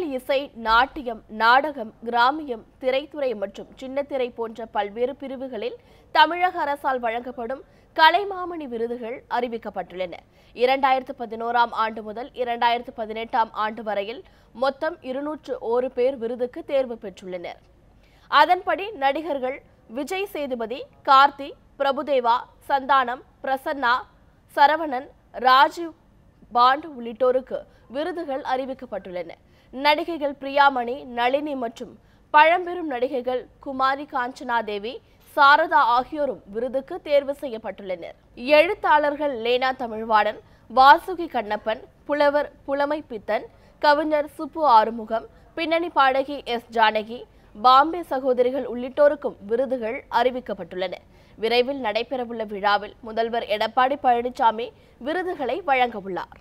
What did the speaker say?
இயல் இசை நாட்டியம் நாடகம் கிராமியம் திரைத்துறை மற்றும் சின்னத்திரை போன்ற பல்வேறு பிரிவுகளில் தமிழக அரசால் வழங்கப்படும் கலைமாமணி விருதுகள் அறிவிக்கப்பட்டுள்ளன. இரண்டாயிரத்து பதினோராம் ஆண்டு முதல் இரண்டாயிரத்து பதினெட்டாம் ஆண்டு வரையில் மொத்தம் இருநூற்று ஒரு பேர் விருதுக்கு தேர்வு பெற்றுள்ளனர். அதன்படி நடிகர்கள் விஜய் சேதுபதி கார்த்தி பிரபுதேவா சந்தானம் பிரசன்னா சரவணன் ராஜீவ் பாண்ட் உள்ளிட்டோருக்கு விருதுகள் அறிவிக்கப்பட்டுள்ளன. நடிகைகள் பிரியாமணி நளினி மற்றும் பழம்பெரும் நடிகைகள் குமாரி காஞ்சனா தேவி சாரதா ஆகியோரும் விருதுக்கு தேர்வு செய்யப்பட்டுள்ளனர். எழுத்தாளர்கள் லேனா தமிழ்வாணன் வாசுகி கண்ணப்பன் புலவர் புலமை பித்தன் கவிஞர் சுப்பு ஆறுமுகம் பின்னணி பாடகி எஸ் ஜானகி பாம்பே சகோதரிகள் உள்ளிட்டோருக்கும் விருதுகள் அறிவிக்கப்பட்டுள்ளன. விரைவில் நடைபெறவுள்ள விழாவில் முதல்வர் எடப்பாடி பழனிசாமி விருதுகளை வழங்கவுள்ளார்